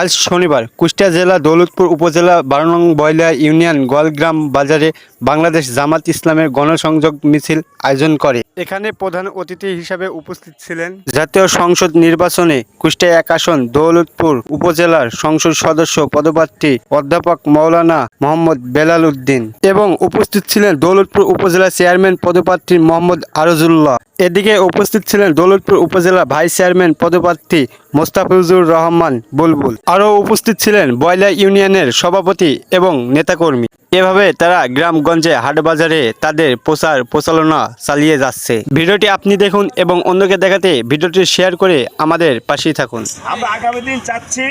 আজ শনিবার কুষ্টিয়া জেলা দৌলতপুর উপজেলা বারো নং বয়লা ইউনিয়ন গোয়ালগ্রাম বাজারে বাংলাদেশ জামাত ইসলামের গণসংযোগ মিছিল আয়োজন করে। এখানে প্রধান অতিথি হিসাবে উপস্থিত ছিলেন। জাতীয় সংসদ নির্বাচনে কুষ্টিয়া এক আসন দৌলতপুর উপজেলার সংসদ সদস্য পদপ্রার্থী অধ্যাপক মৌলানা মোহাম্মদ বেলাল উদ্দিন এবং উপস্থিত ছিলেন দৌলতপুর উপজেলা চেয়ারম্যান পদপ্রার্থী মোহাম্মদ আরজুল্লাহ। এদিকে উপস্থিত ছিলেন দৌলতপুর উপজেলা ভাইস চেয়ারম্যান পদপ্রার্থী মোস্তাফিজুর রহমান বুলবুল। আরও উপস্থিত ছিলেন বয়লা ইউনিয়নের সভাপতি এবং নেতাকর্মী। এভাবে তারা গ্রামগঞ্জে হাটবাজারে তাদের প্রচার প্রচারণা চালিয়ে যাচ্ছে। ভিডিওটি আপনি দেখুন এবং অন্যকে দেখাতে ভিডিওটি শেয়ার করে আমাদের পাশেই থাকুন। আমরা আগামী দিন চাচ্ছি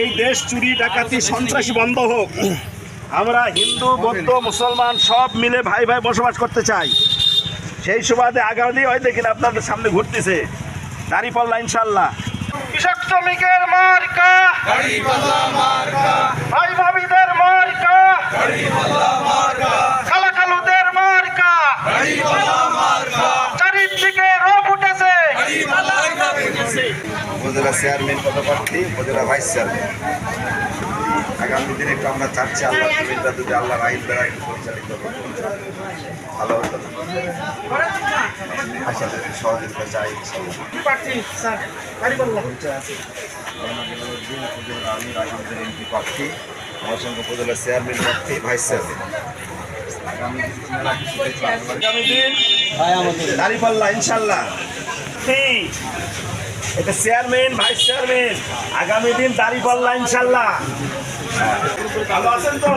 এই দেশ চুরি ডাকাতি সন্ত্রাসী বন্ধ হোক। আমরা হিন্দু বৌদ্ধ মুসলমান সব মিলে ভাই ভাই বসবাস করতে চাই। সেই সুবাদে আগামী দিন ওই দেখেন আপনাদের সামনে ঘুরতেছে। দাঁড়িপাল্লা ইনশাল্লাহ কৃষক শ্রমিকের মার্কা। খালা খালুদের মার্কা। চারিদিকে রব উঠেছে। উপজেলা চেয়ারম্যান পদপ্রার্থী উপজেলা ভাইস চেয়ারম্যান। আগামী দিনে একটু আমরা চাচ্ছি আল্লাহ জমিনটা যদি আল্লাহর আইন দ্বারা পরিচালিত ভালো হতো। আশা করি সহযোগিতা চাই এমপি প্রার্থী। আমার সঙ্গে উপজেলা চেয়ারম্যান প্রার্থী ভাইস চেয়ারম্যান। আগামী দিন দাঁড়িপাল্লা ইনশাল্লাহ। এটা চেয়ারম্যান ভাইস চেয়ারম্যান। আগামী দিন দাঁড়িপাল্লা ইনশাল্লাহ। ভালো আছেন তো?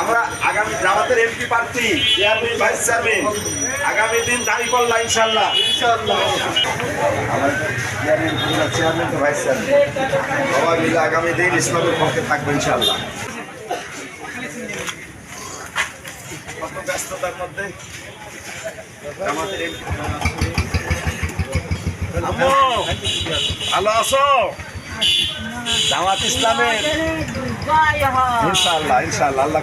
আমরা আগামী জামাতের এমপি প্রার্থী চেয়ারম্যান ভাইস চেয়ারম্যান আগামী দিন দাঁড়িপাল্লা ইনশাল্লাহ আমার চেয়ারম্যান চেয়ারম্যান আগামী দিন ইসলামের পক্ষে থাকব ইনশাআল্লাহ। কত ব্যস্ততার মধ্যে ভালো আছো জামাত ইসলামের ইনশাআল্লাহ ইনশাআল্লাহ, আল্লাহ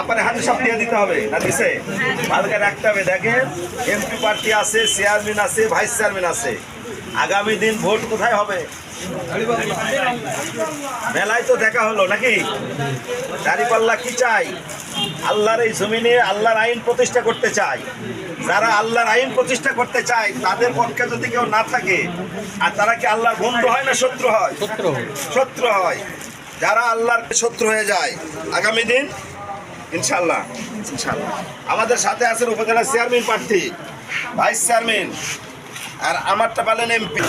আপনার হাতে সব দিয়ে দিতে হবে, না দিছে? ভালো করে রাখতে হবে, দেখেন এমপি পার্টি আছে, চেয়ারম্যান আছে, ভাইস চেয়ারম্যান আছে। আগামী দিন ভোট কোথায় হবে? মেলায় তো দেখা হলো নাকি? দাঁড়িপাল্লা কি চাই? আল্লাহর এই জমিনে আল্লাহর আইন প্রতিষ্ঠা করতে চাই। যারা আল্লাহর আইন প্রতিষ্ঠা করতে চায় তাদের পক্ষে যদি কেউ না থাকে আর তারা কি আল্লাহর বন্ধু হয় না শত্রু হয়? শত্রু হয়। যারা আল্লাহর শত্রু হয়ে যায় আগামী দিন ইনশাল্লাহ ইনশাল্লাহ আমাদের সাথে আছেন উপজেলা চেয়ারম্যান প্রার্থী ভাইস চেয়ারম্যান আর আমারটা পালেন এমপি।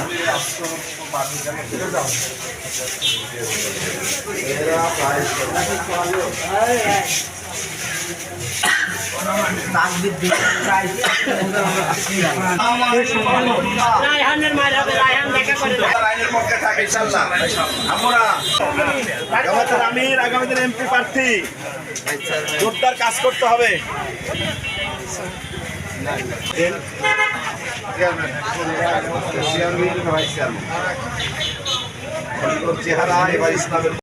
আমরা আগামী দিন এমপি প্রার্থী। জোরদার কাজ করতে হবে। চেহারা এবার ইসলামের